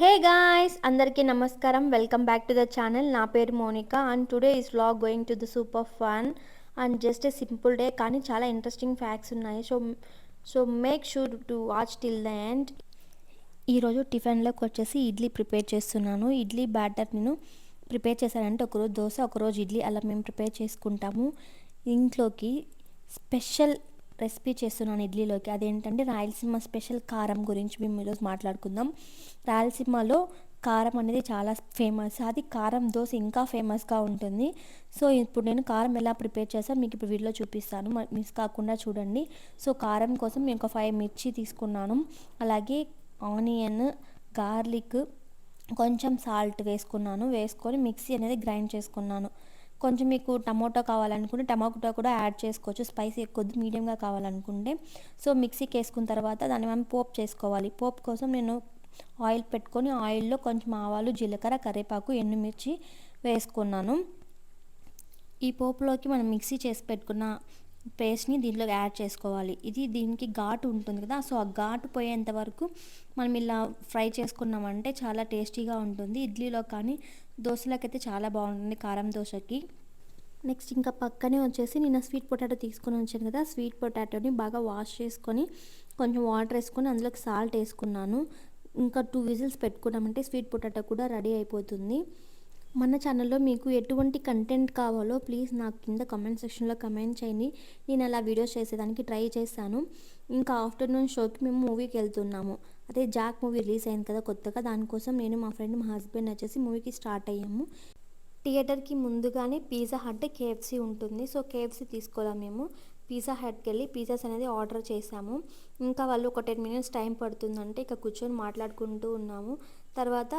హే guys అందరికీ నమస్కారం. Welcome back to the channel నా పేరు Monika and today is vlog going to the super fun and just a simple day కానీ చాలా interesting facts ఉన్నాయి. So so make sure to watch till the end ఈరోజు టిఫిన్లోకి వచ్చేసి idli prepare చేస్తున్నాను. Idli batter నేను ప్రిపేర్ చేశానంటే ఒకరోజు దోశ ఒకరోజు ఇడ్లీ అలా మేము ప్రిపేర్ చేసుకుంటాము. ఇంట్లోకి స్పెషల్ రెసిపీ చేస్తున్నాను ఇడ్లీలోకి. అదేంటంటే రాయలసీమ స్పెషల్ కారం గురించి మేము ఈరోజు మాట్లాడుకుందాం. రాయలసీమలో కారం అనేది చాలా ఫేమస్. అది కారం దోశ ఇంకా ఫేమస్గా ఉంటుంది. సో ఇప్పుడు నేను కారం ఎలా ప్రిపేర్ చేస్తాను మీకు ఇప్పుడు వీడియోలో చూపిస్తాను. మిస్ కాకుండా చూడండి. సో కారం కోసం నేను ఒక ఫైవ్ మిర్చి తీసుకున్నాను. అలాగే ఆనియన్ గార్లిక్ కొంచెం సాల్ట్ వేసుకున్నాను. వేసుకొని మిక్సీ అనేది గ్రైండ్ చేసుకున్నాను. కొంచెం మీకు టమోటో కావాలనుకుంటే టమాటో కూడా యాడ్ చేసుకోవచ్చు. స్పైసీ ఎక్కువ మీడియంగా కావాలనుకుంటే. సో మిక్సీకి వేసుకున్న తర్వాత దాన్ని మనం పోప్ చేసుకోవాలి. పోప్ కోసం నేను ఆయిల్ పెట్టుకొని ఆయిల్లో కొంచెం ఆవాలు జీలకర్ర కరివేపాకు ఎండుమిర్చి వేసుకున్నాను. ఈ పోపులోకి మనం మిక్సీ చేసి పెట్టుకున్న పేస్ట్ని దీంట్లో యాడ్ చేసుకోవాలి. ఇది దీనికి ఘాటు ఉంటుంది కదా సో ఆ ఘాటు పోయేంత వరకు మనం ఇలా ఫ్రై చేసుకున్నామంటే చాలా టేస్టీగా ఉంటుంది. ఇడ్లీలో కానీ దోశలకైతే చాలా బాగుంటుంది కారం దోశకి. నెక్స్ట్ ఇంకా పక్కనే వచ్చేసి నేను స్వీట్ పొటాటో తీసుకొని వచ్చాను కదా స్వీట్ పొటాటోని బాగా వాష్ చేసుకొని కొంచెం వాటర్ వేసుకొని అందులోకి సాల్ట్ వేసుకున్నాను. ఇంకా టూ విజిల్స్ పెట్టుకున్నామంటే స్వీట్ పొటాటో కూడా రెడీ అయిపోతుంది. మన ఛానల్లో మీకు ఎటువంటి కంటెంట్ కావాలో ప్లీజ్ నాకు కింద కమెంట్ సెక్షన్లో కమెంట్ చేయండి. నేను అలా వీడియోస్ చేసేదానికి ట్రై చేస్తాను. ఇంకా ఆఫ్టర్నూన్ షోకి మేము మూవీకి వెళ్తున్నాము. అదే జాక్ మూవీ రిలీజ్ అయింది కదా కొత్తగా. దానికోసం నేను మా ఫ్రెండ్ మా హస్బెండ్ వచ్చేసి మూవీకి స్టార్ట్ అయ్యాము. థియేటర్కి ముందుగానే పిజ్జా హట్ కేఎఫ్సీ ఉంటుంది. సో కేఎఫ్సీ తీసుకోవాలి మేము? పిజ్జా హట్కి వెళ్ళి పిజ్జాస్ అనేది ఆర్డర్ చేసాము ఇంకా వాళ్ళు ఒక టెన్ మినిట్స్ టైం పడుతుందంటే ఇక కూర్చొని మాట్లాడుకుంటూ ఉన్నాము. తర్వాత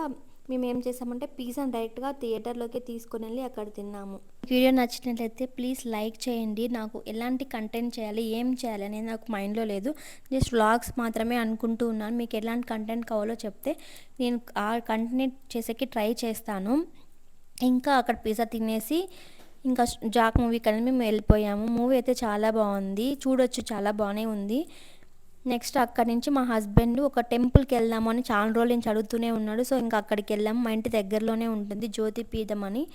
మేము ఏం చేసామంటే పిజ్జాని డైరెక్ట్గా థియేటర్లోకి తీసుకుని వెళ్ళి అక్కడ తిన్నాము. వీడియో నచ్చినట్లయితే ప్లీజ్ లైక్ చేయండి. నాకు ఎలాంటి కంటెంట్ చేయాలి ఏం చేయాలి అనేది నాకు మైండ్లో లేదు. జస్ట్ వ్లాగ్స్ మాత్రమే అనుకుంటూ ఉన్నాను. మీకు ఎలాంటి కంటెంట్ కావాలో చెప్తే నేను ఆ కంటెంట్ చేసేకి ట్రై చేస్తాను. ఇంకా అక్కడ పిజ్జా తినేసి ఇంకా జాక్ మూవీకి అనేది మేము వెళ్ళిపోయాము. మూవీ అయితే చాలా బాగుంది. చూడొచ్చు చాలా బాగానే ఉంది. నెక్స్ట్ అక్కడి నుంచి మా హస్బెండ్ ఒక టెంపుల్కి వెళ్దాము అని చాలా రోజుల నుంచి అడుగుతూనే ఉన్నాడు. సో ఇంకా అక్కడికి వెళ్ళాము మా ఇంటి దగ్గరలోనే ఉంటుంది జ్యోతి పీఠం అని.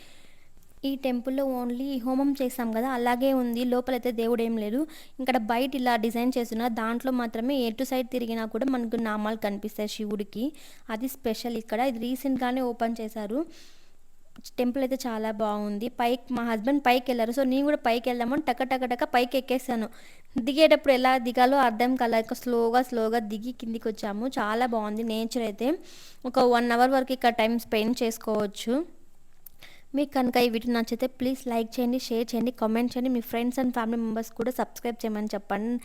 ఈ టెంపుల్లో ఓన్లీ హోమం చేస్తాం కదా అలాగే ఉంది. లోపలైతే దేవుడు ఏం లేదు ఇక్కడ బయట ఇలా డిజైన్ చేస్తున్న దాంట్లో మాత్రమే ఎటు సైడ్ తిరిగినా కూడా మనకు నామాలు కనిపిస్తాయి శివుడికి. అది స్పెషల్ ఇక్కడ. ఇది రీసెంట్గానే ఓపెన్ చేశారు. టెంపుల్ అయితే చాలా బాగుంది. పైకి మా హస్బెండ్ పైకి వెళ్ళారు. సో నేను కూడా పైకి వెళ్దామని టక టక టక పైకి ఎక్కేసాను. దిగేటప్పుడు ఎలా దిగాలో అర్థం కలక స్లోగా స్లోగా దిగి కిందికి వచ్చాము. చాలా బాగుంది నేచర్ అయితే. ఒక వన్ అవర్ వరకు ఇక్కడ టైం స్పెండ్ చేసుకోవచ్చు. మీకు కనుక ఈ వీడియో నచ్చితే ప్లీజ్ లైక్ చేయండి షేర్ చేయండి కామెంట్ చేయండి. మీ ఫ్రెండ్స్ అండ్ ఫ్యామిలీ మెంబర్స్ కూడా సబ్స్క్రైబ్ చేయమని చెప్పండి.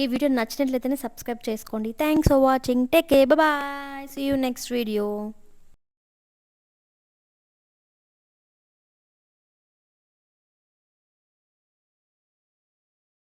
ఈ వీడియో నచ్చినట్లయితేనే సబ్స్క్రైబ్ చేసుకోండి. Thanks for watching. Take care bye see you next video